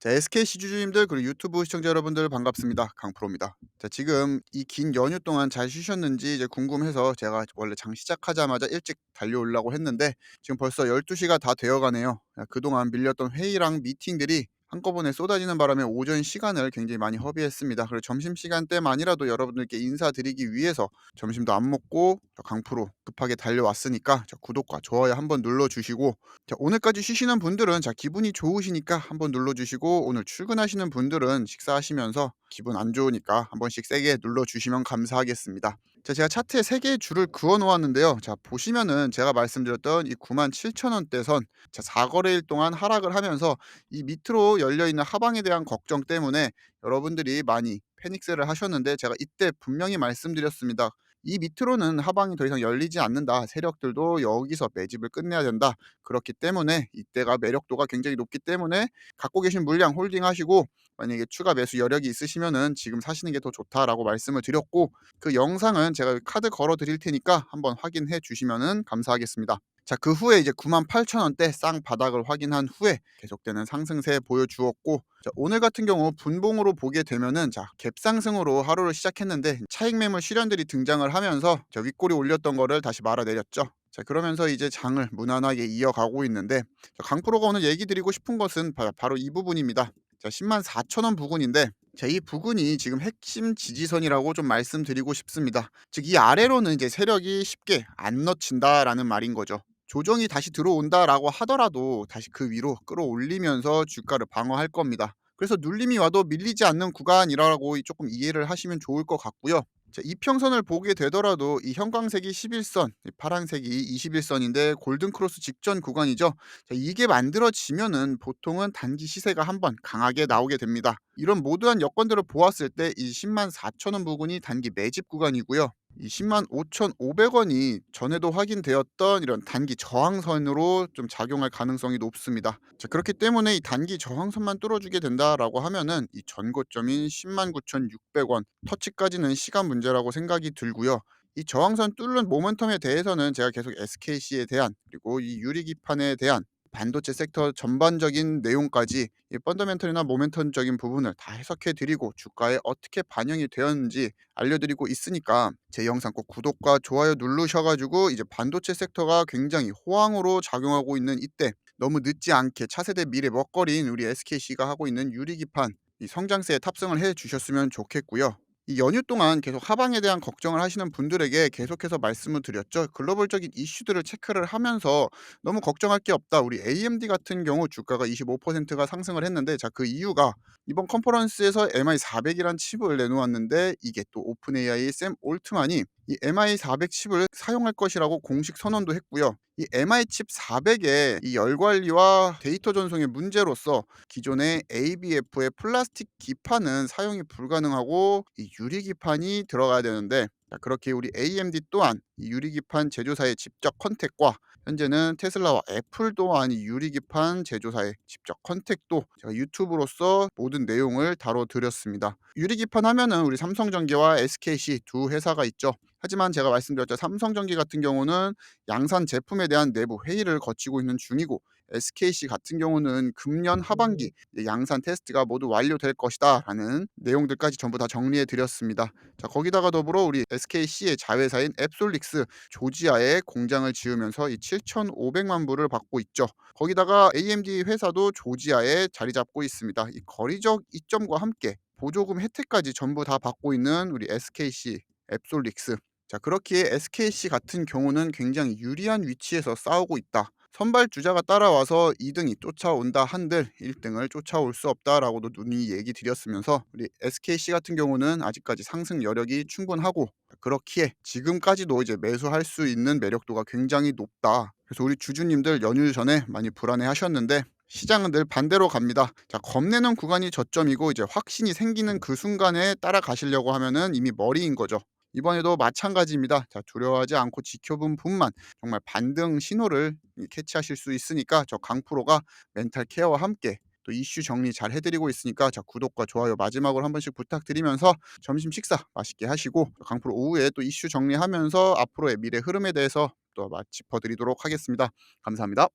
자, SK 시주주님들 그리고 유튜브 시청자 여러분들 반갑습니다. 강프로입니다. 자, 지금 이 긴 연휴 동안 잘 쉬셨는지 이제 궁금해서 제가 원래 장 시작하자마자 일찍 달려오려고 했는데 지금 벌써 12시가 다 되어 가네요. 아, 그동안 밀렸던 회의랑 미팅들이 한꺼번에 쏟아지는 바람에 오전 시간을 굉장히 많이 허비했습니다. 그리고 점심 시간 때만이라도 여러분들께 인사드리기 위해서 점심도 안 먹고 저 강프로 급하게 달려왔으니까 저 구독과 좋아요 한번 눌러주시고 자, 오늘까지 쉬시는 분들은 자 기분이 좋으시니까 한번 눌러주시고 오늘 출근하시는 분들은 식사하시면서 기분 안 좋으니까 한 번씩 세게 눌러주시면 감사하겠습니다. 자, 제가 차트에 세 개의 줄을 그어 놓았는데요. 자, 보시면은 제가 말씀드렸던 이 97,000원대 선, 자, 4거래일 동안 하락을 하면서 이 밑으로 열려 있는 하방에 대한 걱정 때문에 여러분들이 많이 패닉셀을 하셨는데 제가 이때 분명히 말씀드렸습니다. 이 밑으로는 하방이 더 이상 열리지 않는다. 세력들도 여기서 매집을 끝내야 된다. 그렇기 때문에 이때가 매력도가 굉장히 높기 때문에 갖고 계신 물량 홀딩하시고 만약에 추가 매수 여력이 있으시면은 지금 사시는 게 더 좋다라고 말씀을 드렸고 그 영상은 제가 카드 걸어 드릴 테니까 한번 확인해 주시면은 감사하겠습니다. 자, 그 후에 이제 98,000원대 쌍바닥을 확인한 후에 계속되는 상승세 보여주었고 자, 오늘 같은 경우 분봉으로 보게 되면은 자, 갭상승으로 하루를 시작했는데 차익 매물 실현들이 등장을 하면서 저 윗골이 올렸던 거를 다시 말아내렸죠. 자, 그러면서 이제 장을 무난하게 이어가고 있는데 자, 강프로가 오늘 얘기 드리고 싶은 것은 바- 바로 이 부분입니다. 자, 10만 4천 원 부근인데 자, 이 부근이 지금 핵심 지지선이라고 좀 말씀드리고 싶습니다. 즉 이 아래로는 이제 세력이 쉽게 안 넣친다라는 말인 거죠. 조정이 다시 들어온다라고 하더라도 다시 그 위로 끌어올리면서 주가를 방어할 겁니다. 그래서 눌림이 와도 밀리지 않는 구간이라고 조금 이해를 하시면 좋을 것 같고요. 자, 이평선을 보게 되더라도 이 형광색이 11선, 이 파란색이 21선인데 골든 크로스 직전 구간이죠. 자, 이게 만들어지면은 보통은 단기 시세가 한번 강하게 나오게 됩니다. 이런 모두한 여건들을 보았을 때 이 10만 4천 원 부근이 단기 매집 구간이고요. 이 10만 5,500원이 전에도 확인되었던 이런 단기 저항선으로 좀 작용할 가능성이 높습니다. 자, 그렇기 때문에 이 단기 저항선만 뚫어주게 된다라고 하면은 이 전고점인 10만 9,600원 터치까지는 시간 문제라고 생각이 들고요. 이 저항선 뚫는 모멘텀에 대해서는 제가 계속 SKC에 대한 그리고 이 유리기판에 대한 반도체 섹터 전반적인 내용까지 이 펀더멘털이나 모멘텀적인 부분을 다 해석해 드리고 주가에 어떻게 반영이 되었는지 알려드리고 있으니까 제 영상 꼭 구독과 좋아요 누르셔 가지고 이제 반도체 섹터가 굉장히 호황으로 작용하고 있는 이때 너무 늦지 않게 차세대 미래 먹거리인 우리 SKC가 하고 있는 유리기판 이 성장세에 탑승을 해 주셨으면 좋겠고요. 이 연휴 동안 계속 하방에 대한 걱정을 하시는 분들에게 계속해서 말씀을 드렸죠. 글로벌적인 이슈들을 체크를 하면서 너무 걱정할 게 없다. 우리 AMD 같은 경우 주가가 25%가 상승을 했는데 자 그 이유가 이번 컨퍼런스에서 MI400이란 칩을 내놓았는데 이게 또 오픈 AI의 샘 올트만이 이 MI400 칩을 사용할 것이라고 공식 선언도 했고요. 이 MI 칩 400의 이 열 관리와 데이터 전송의 문제로서 기존의 ABF의 플라스틱 기판은 사용이 불가능하고 이 유리 기판이 들어가야 되는데 자, 그렇게 우리 AMD 또한 이 유리 기판 제조사의 직접 컨택과 현재는 테슬라와 애플 또한 이 유리기판 제조사의 직접 컨택도 제가 유튜브로서 모든 내용을 다뤄드렸습니다. 유리기판 하면은 우리 삼성전기와 SKC 두 회사가 있죠. 하지만 제가 말씀드렸죠. 삼성전기 같은 경우는 양산 제품에 대한 내부 회의를 거치고 있는 중이고 SKC 같은 경우는 금년 하반기 이제 양산 테스트가 모두 완료될 것이다 라는 내용들까지 전부 다 정리해 드렸습니다. 자, 거기다가 더불어 우리 SKC의 자회사인 앱솔릭스 조지아에 공장을 지으면서 이 7,500만 불을 받고 있죠. 거기다가 AMD 회사도 조지아에 자리 잡고 있습니다. 이 거리적 이점과 함께 보조금 혜택까지 전부 다 받고 있는 우리 SKC 앱솔릭스 자, 그렇기에 SKC 같은 경우는 굉장히 유리한 위치에서 싸우고 있다. 선발 주자가 따라와서 2등이 쫓아온다 한들 1등을 쫓아올 수 없다라고도 눈이 얘기 드렸으면서 우리 SKC 같은 경우는 아직까지 상승 여력이 충분하고 그렇기에 지금까지도 이제 매수할 수 있는 매력도가 굉장히 높다. 그래서 우리 주주님들 연휴 전에 많이 불안해 하셨는데 시장은 늘 반대로 갑니다. 자, 겁내는 구간이 저점이고 이제 확신이 생기는 그 순간에 따라가시려고 하면은 이미 머리인 거죠. 이번에도 마찬가지입니다. 자, 두려워하지 않고 지켜본 분만 정말 반등 신호를 캐치하실 수 있으니까 저 강프로가 멘탈 케어와 함께 또 이슈 정리 잘 해드리고 있으니까 자 구독과 좋아요 마지막으로 한 번씩 부탁드리면서 점심 식사 맛있게 하시고 강프로 오후에 또 이슈 정리하면서 앞으로의 미래 흐름에 대해서 또 짚어드리도록 하겠습니다. 감사합니다.